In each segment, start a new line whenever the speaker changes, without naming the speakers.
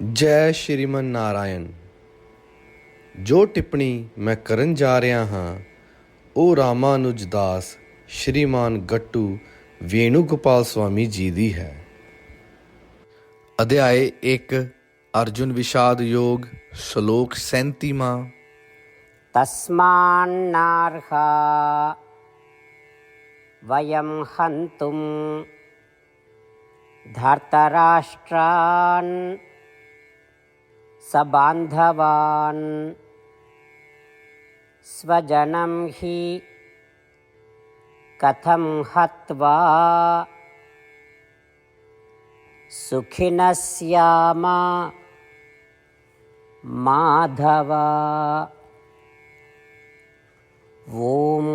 ਜੈ ਸ਼੍ਰੀਮਨ ਨਾਰਾਇਣ, ਜੋ ਟਿੱਪਣੀ ਮੈਂ ਕਰਨ ਜਾ ਰਿਹਾ ਹਾਂ ਉਹ ਰਾਮਾਨੁਜ ਦਾਸ, ਸ਼੍ਰੀਮਾਨ ਗੱਟੂ ਵੇਣੂ ਗੋਪਾਲ ਸਵਾਮੀ ਜੀ ਦੀ ਹੈ। ਅਧਿਆਏ 1 ਅਰਜੁਨ ਵਿਸ਼ਾਦ ਯੋਗ, ਸ਼ਲੋਕ 37ਵਾਂ
ਤਸਮਾਨ ਨਾਰਹਾ ਵਯਮ ਹੰਤੁਮ ਧਰਤਰਾਸ਼ਟਰਾਨ धर्तराष्ट्रान् सबान्धवान् स्वजनं हि कथं हत्वा सुखिनः स्याम माधव ॐ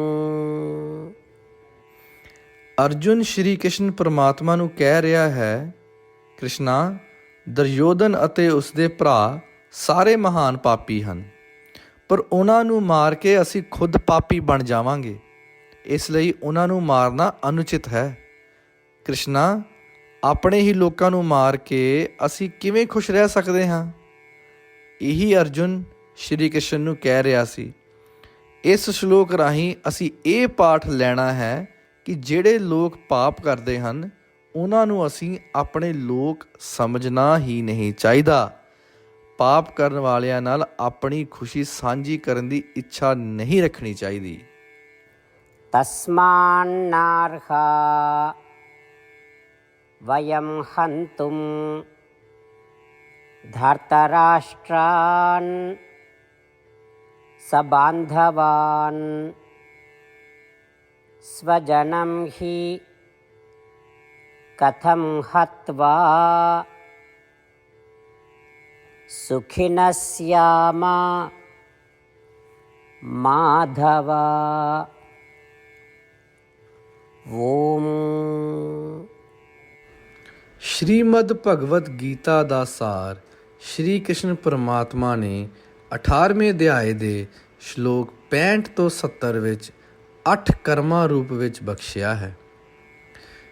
ਅਰਜੁਨ ਸ਼੍ਰੀ ਕ੍ਰਿਸ਼ਨ ਪਰਮਾਤਮਾ ਨੂੰ ਕਹਿ ਰਿਹਾ ਹੈ ਕ੍ਰਿਸ਼ਨਾ ਦੁਰਯੋਧਨ ਅਤੇ ਉਸਦੇ ਭਰਾ ਸਾਰੇ ਮਹਾਨ ਪਾਪੀ ਹਨ। ਪਰ ਉਹਨਾਂ ਨੂੰ ਮਾਰ ਕੇ ਅਸੀਂ ਖੁਦ ਪਾਪੀ ਬਣ ਜਾਵਾਂਗੇ। ਇਸ ਲਈ ਉਹਨਾਂ ਨੂੰ ਮਾਰਨਾ ਅਨੁਚਿਤ ਹੈ। ਕ੍ਰਿਸ਼ਨਾ, ਆਪਣੇ ਹੀ ਲੋਕਾਂ ਨੂੰ ਮਾਰ ਕੇ ਅਸੀਂ ਕਿਵੇਂ ਖੁਸ਼ ਰਹਿ ਸਕਦੇ ਹਾਂ? ਇਹੀ ਅਰਜੁਨ ਸ਼੍ਰੀ ਕ੍ਰਿਸ਼ਨ ਨੂੰ ਕਹਿ ਰਿਹਾ ਸੀ। ਇਸ ਸ਼ਲੋਕ ਰਾਹੀਂ ਅਸੀਂ ਇਹ ਪਾਠ ਲੈਣਾ ਹੈ ਕਿ ਜਿਹੜੇ ਲੋਕ ਪਾਪ ਕਰਦੇ ਹਨ ਉਹਨਾਂ ਨੂੰ ਅਸੀਂ ਆਪਣੇ ਲੋਕ ਸਮਝਣਾ ਹੀ ਨਹੀਂ ਚਾਹੀਦਾ ਪਾਪ ਕਰਨ ਵਾਲਿਆਂ ਨਾਲ ਆਪਣੀ ਖੁਸ਼ੀ ਸਾਂਝੀ ਕਰਨ ਦੀ ਇੱਛਾ ਨਹੀਂ ਰੱਖਣੀ ਚਾਹੀਦੀ
तस्मान्नार्हा वयं हन्तुं धर्तराष्ट्रान् सबान्धवान् स्वजनं हि कथं हत्वा सुखिनः स्याम माधव ॐ
ਸ਼੍ਰੀਮਦ ਭਗਵਤ ਗੀਤਾ ਦਾ ਸਾਰ ਸ਼੍ਰੀ ਕ੍ਰਿਸ਼ਨ ਪਰਮਾਤਮਾ ਨੇ 18ਵੇਂ ਅਧਿਆਏ ਦੇ ਸ਼ਲੋਕ 65 ਤੋਂ 70 ਵਿੱਚ 8 ਕਰਮਾਂ ਰੂਪ ਵਿੱਚ ਬਖਸ਼ਿਆ ਹੈ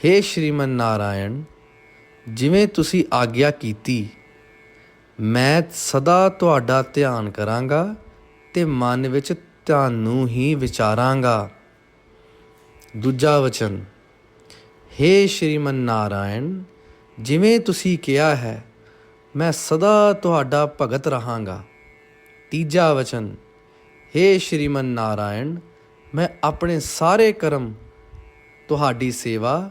हे ਸ਼੍ਰੀਮਨ ਨਾਰਾਇਣ ਜਿਵੇਂ ਤੁਸੀਂ ਆਗਿਆ ਕੀਤੀ ਮੈਂ ਸਦਾ ਤੁਹਾਡਾ ਧਿਆਨ ਕਰਾਂਗਾ ਤੇ ਮਨ ਵਿੱਚ ਤੁਹਾਨੂੰ ਹੀ ਵਿਚਾਰਾਂਗਾ ਦੂਜਾ ਵਚਨ हे ਸ਼੍ਰੀਮਨ ਨਾਰਾਇਣ ਜਿਵੇਂ ਤੁਸੀਂ ਕਿਹਾ ਹੈ ਮੈਂ ਸਦਾ ਤੁਹਾਡਾ ਭਗਤ ਰਹਾਂਗਾ ਤੀਜਾ ਵਚਨ हे ਸ਼੍ਰੀਮਨ ਨਾਰਾਇਣ ਮੈਂ ਆਪਣੇ ਸਾਰੇ ਕਰਮ ਤੁਹਾਡੀ ਸੇਵਾ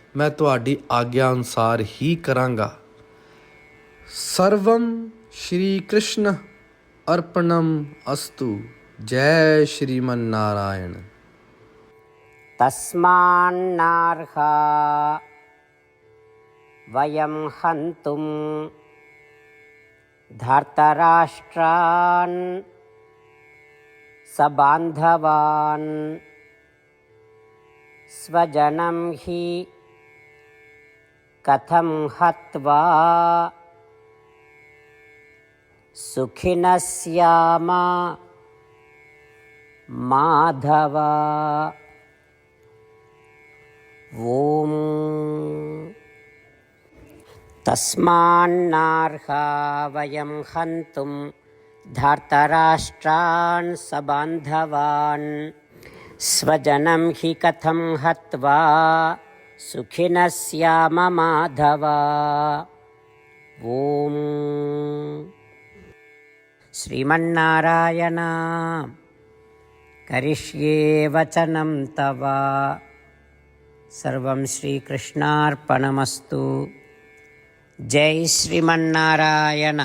ਮੈਂ ਤੁਹਾਡੀ ਆਗਿਆ ਅਨੁਸਾਰ ਹੀ ਕਰਾਂਗਾ ਸਰਵਮ ਸ਼੍ਰੀ ਕ੍ਰਿਸ਼ਨ ਅਰਪਣਮ ਅਸਤੂ ਜੈ ਸ਼੍ਰੀਮਨ ਨਾਰਾਇਣ
तस्मान्नार्हा वयं हन्तुं धर्तराष्ट्रान् सबान्धवान् स्वजनं हि कथं हत्वा सुखिनः स्याम माधव ॐ तस्मान्नार्हा वयं हन्तुं धार्तराष्ट्रान् सबान्धवान्। स्वजनं हि कथं हत्वा सुखिनः स्याम माधव ॐ श्रीमन्नारायण करिष्ये वचनं तव सर्वं श्रीकृष्णार्पणमस्तु जय श्रीमन्नारायण